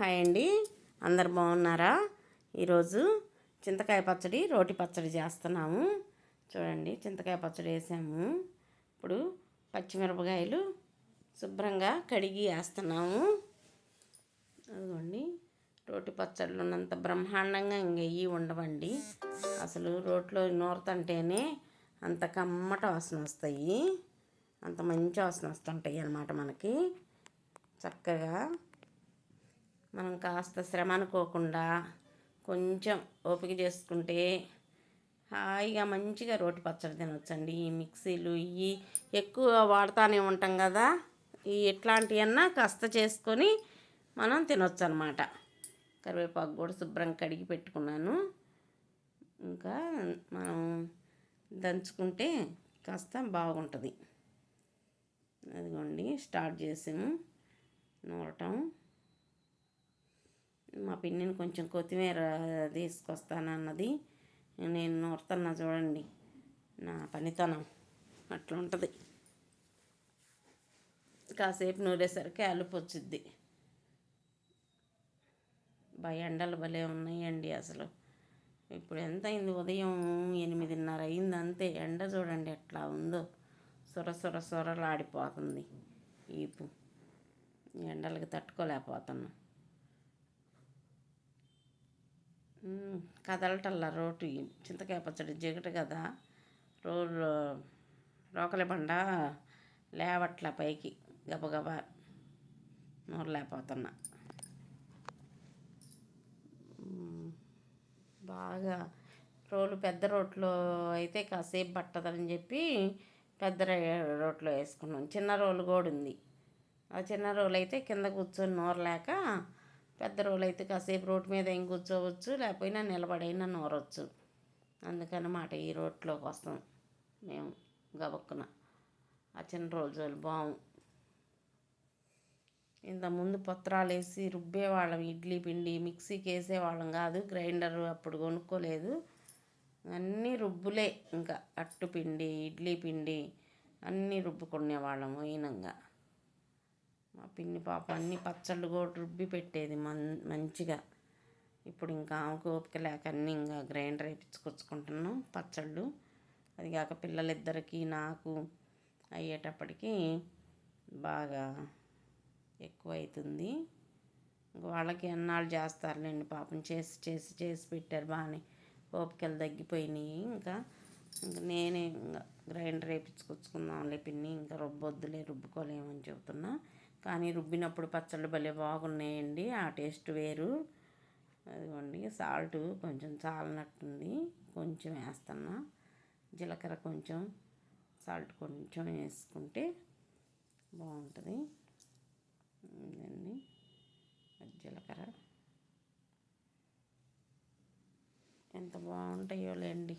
Hi అండి. అందరు బాగున్నారా? ఈరోజు చింతకాయ పచ్చడి రోటి పచ్చడి చేస్తున్నాము. చూడండి చింతకాయ పచ్చడి వేసాము. ఇప్పుడు పచ్చిమిరపకాయలు శుభ్రంగా కడిగి వేస్తున్నాము. అదిగోండి రోటి పచ్చళ్ళు ఉన్నంత బ్రహ్మాండంగా ఇంకెయ్యి ఉండవండి. అసలు రోట్లో నూరతంటేనే అంత కమ్మట వాసన వస్తాయి. అంత మంచి వాసన వస్తుంటాయి అన్నమాట మనకి. చక్కగా మనం కాస్త శ్రమ అనుకోకుండా కొంచెం ఓపిక చేసుకుంటే హాయిగా మంచిగా రోటి పచ్చడి తినొచ్చండి. ఈ మిక్సీలు ఇవి ఎక్కువ వాడుతూనే ఉంటాం కదా. ఈ ఎట్లాంటివన్నా కాస్త చేసుకొని మనం తినొచ్చు అనమాట కరివేపాకు కూడా శుభ్రంగా కడిగి పెట్టుకున్నాను. ఇంకా మనం దంచుకుంటే కాస్త బాగుంటుంది. అదిగోండి స్టార్ట్ చేసాము నూరటం. మా పిన్నిని కొంచెం కొత్తిమీర తీసుకొస్తానన్నది. నేను నూరుతున్నా చూడండి. నా పనితనం అట్లుంటుంది. కాసేపు నూరేసరికి అలుపు వచ్చిద్ది బా ఎండలు భలే ఉన్నాయండి అసలు. ఇప్పుడు ఎంత అయింది ఉదయం ఎనిమిదిన్నర అయింది అంతే. ఎండ చూడండి ఎట్లా ఉందో. సొర సొర సొరలాడిపోతుంది. ఈపు. ఎండలకి తట్టుకోలేకపోతున్నాం. కదలటల్లా రోటి చింతకాయ పచ్చడి జిగట కదా రో రోకలి బండ లేవట్ల పైకి గబగబా నూరలేకపోతున్నా బాగా రోలు పెద్ద రోట్లో అయితే కాసేపు పట్టదని చెప్పి పెద్ద రోట్లో వేసుకున్నాం. చిన్న రోలు కూడా ఉంది ఆ చిన్న రోలు అయితే కింద కూర్చొని నూరలేక పెద్ద రోలు అయితే కాసేపు రోడ్డు మీద ఏం కూర్చోవచ్చు లేకపోయినా నిలబడైనా నూరవచ్చు అందుకనమాట ఈ రోడ్లోకి వస్తాం మేము గబక్కున. ఆ చిన్న రోజులు బాగు ముందు పత్రాలు వేసి రుబ్బేవాళ్ళం ఇడ్లీ పిండి మిక్సీకి వేసేవాళ్ళం కాదు గ్రైండర్ అప్పుడు కొనుక్కోలేదు. అన్నీ రుబ్బులే ఇంకా. అట్టు పిండి ఇడ్లీ పిండి అన్నీ రుబ్బుకునేవాళ్ళం ఈనంగా మా పిన్ని పాప అన్ని పచ్చళ్ళు కూడా రుబ్బి పెట్టేది మన్ మంచిగా. ఇప్పుడు ఇంకా ఆమెకు ఓపిక లేక అన్నీ ఇంకా గ్రైండర్ వేయించుకొచ్చుకుంటున్నాం పచ్చళ్ళు. అది కాక పిల్లలిద్దరికి నాకు అయ్యేటప్పటికి బాగా ఎక్కువ అవుతుంది వాళ్ళకి ఎన్నాళ్ళు చేస్తారులేండి పాపం. చేసి చేసి చేసి పెట్టారు బాగానే. ఓపికలు తగ్గిపోయినాయి. ఇంకా ఇంకా నేనే ఇంకా గ్రైండర్ వేయించుకొచ్చుకుందాంలే పిన్ని. ఇంకా రుబ్బొద్దులే రుబ్బుకోలేమని చెబుతున్నా. కానీ రుబ్బినప్పుడు పచ్చళ్ళు భలే బాగున్నాయండి. ఆ టేస్ట్ వేరు. అదిగోండి సాల్ట్ కొంచెం చాలనట్టుంది. కొంచెం వేస్తున్నా. జీలకర్ర కొంచెం సాల్ట్ కొంచెం వేసుకుంటే బాగుంటుంది. ఇదండి జీలకర్ర. ఎంత బాగుంటాయో లేండి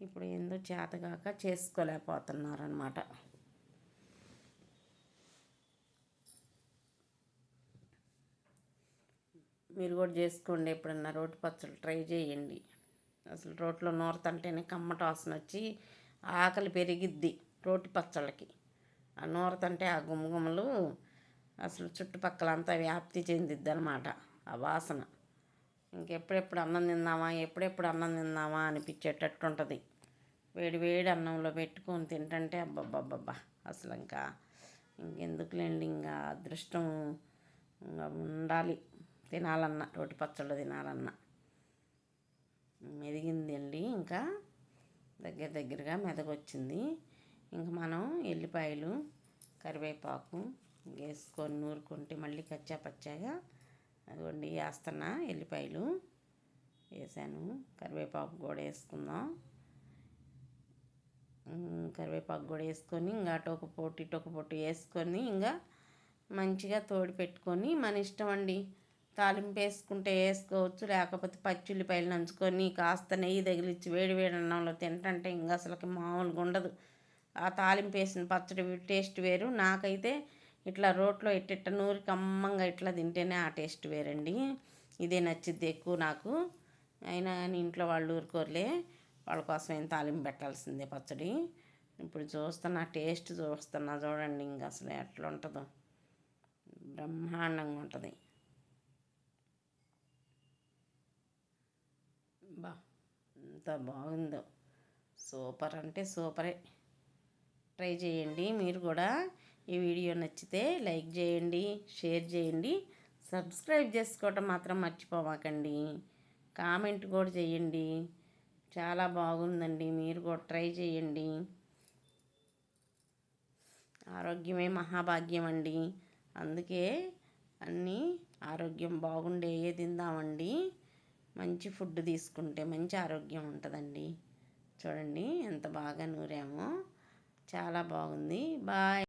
ఇప్పుడు ఏందో చేతగాక చేసుకోలేకపోతున్నారనమాట మీరు కూడా చేసుకోండి ఎప్పుడన్నా రోటి పచ్చళ్ళు ట్రై చేయండి. అసలు రోట్లో నూరతంటేనే కమ్మట వాసన వచ్చి ఆకలి పెరిగిద్ది రోటి పచ్చళ్ళకి. ఆ నూరతంటే ఆ గుమ్మగుమ్మలు అసలు చుట్టుపక్కల అంతా వ్యాప్తి చెందిద్ది అనమాట ఆ వాసన. ఇంకెప్పుడెప్పుడు అన్నం తిందామా ఎప్పుడెప్పుడు అన్నం తిందామా అనిపించేటట్టు ఉంటుంది వేడి వేడి అన్నంలో పెట్టుకొని తింటంటే అబ్బబ్బబ్బబ్బా అసలు ఇంకా ఇంకెందుకులేండి ఇంకా అదృష్టం ఇంకా ఉండాలి. తినాలన్నా రోటి పచ్చళ్ళు తినాలన్నా. మెదిగింది అండి ఇంకా. దగ్గర దగ్గరగా మెదగొచ్చింది. ఇంకా మనం ఎల్లిపాయలు కరివేపాకు వేసుకొని నూరుకుంటే మళ్ళీ కచ్చా పచ్చాగా అదిగోండి వేస్తున్నా ఎల్లిపాయలు. వేసాను. కరివేపాకు కూడా వేసుకుందాం. కరివేపాకు కూడా వేసుకొని ఇంకా టొక పొట్టి టొక పొట్టి వేసుకొని ఇంకా మంచిగా తోడి పెట్టుకొని మన ఇష్టం అండి. తాలింపు వేసుకుంటే వేసుకోవచ్చు లేకపోతే పచ్చిల్లిపాయలు నంచుకొని కాస్త నెయ్యి తగిలిచ్చి వేడి వేడి అన్నంలో తింటంటే ఇంకా అసలుకి మామూలుగా ఉండదు. ఆ తాలింపు వేసిన పచ్చడి టేస్ట్ వేరు. నాకైతే ఇట్లా రోట్లో ఇట్టిట్ట నూరి కమ్మంగా ఇట్లా తింటేనే ఆ టేస్ట్ వేరండి. ఇదే నచ్చిద్ది ఎక్కువ నాకు. అయినా కానీ ఇంట్లో వాళ్ళు ఊరుకోరులే. వాళ్ళ కోసం ఏం తాలింపు పెట్టాల్సిందే పచ్చడి. ఇప్పుడు చూస్తున్నా టేస్ట్ చూస్తున్నా చూడండి ఇంకా అసలు ఎట్లా ఉంటుందో బ్రహ్మాండంగా ఉంటుంది. బా ఎంత బాగుందో. సూపర్ అంటే సూపరే. ట్రై చేయండి మీరు కూడా ఈ వీడియో నచ్చితే లైక్ చేయండి షేర్ చేయండి సబ్స్క్రైబ్ చేసుకోవటం మాత్రం మర్చిపోమాకండి. కామెంట్ కూడా చేయండి. చాలా బాగుందండి మీరు కూడా ట్రై చేయండి. ఆరోగ్యమే మహాభాగ్యం అండి. అందుకే అన్నీ ఆరోగ్యం బాగుండేయే తిందామండి. మంచి ఫుడ్ తీసుకుంటే మంచి ఆరోగ్యం ఉంటుందండి. చూడండి ఎంత బాగా నూరామో. చాలా బాగుంది. బాయ్.